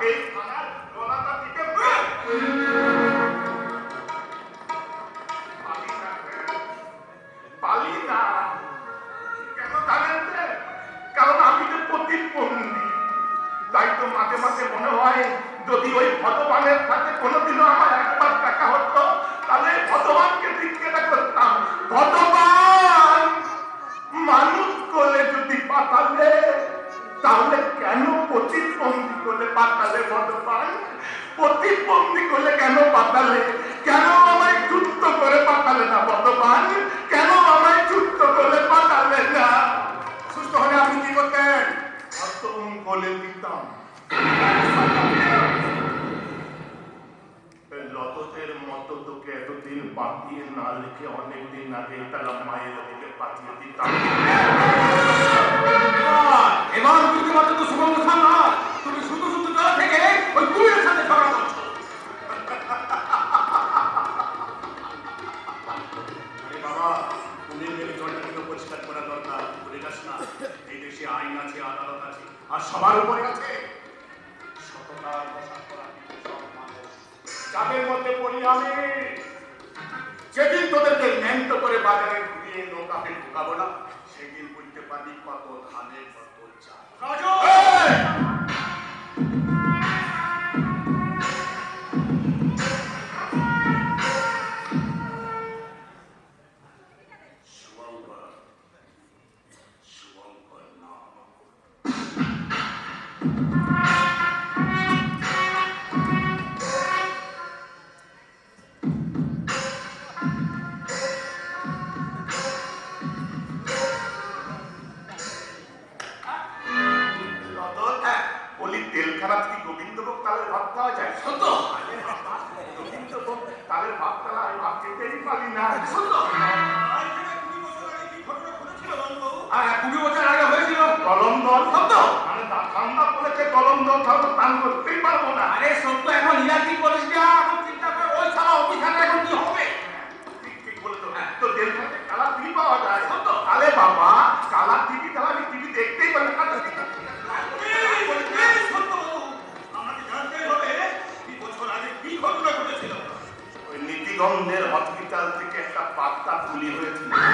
Ei, তাহলে কেন প্রতিবন্ধী করে পাতালে মদপান প্রতিবন্ধী করে কেন পাতালে? কেন আমায় যুক্ত করে পাতালে না মদপান কেন আমায় যুক্ত করে পাতালে না? সুস্থ হলে আপনি কি করতেন? বলে দিতাম লততের মতো তোকে এতদিন পাতিয়ে না লিখে অনেকদিন আগে তারা মায়ের দিকে পাঠিয়ে দিতাম। তাদের মধ্যে পড়ি আমি যেদিন তোদেরকে ন্যান্ত করে বাজারে ঘুরিয়ে নৌকাতে ঢুকাবো না সেদিন বুঝতে পারি কত ধানে কত Thank you. গোবিন্দভোগ তালের ভাত খাওয়া যায়। সত্য। গোবিন্দভোগ তালের ভাত খাওয়া আমি ভাত খেতেই পারি না। সত্য। কুড়ি কুড়ি fully written.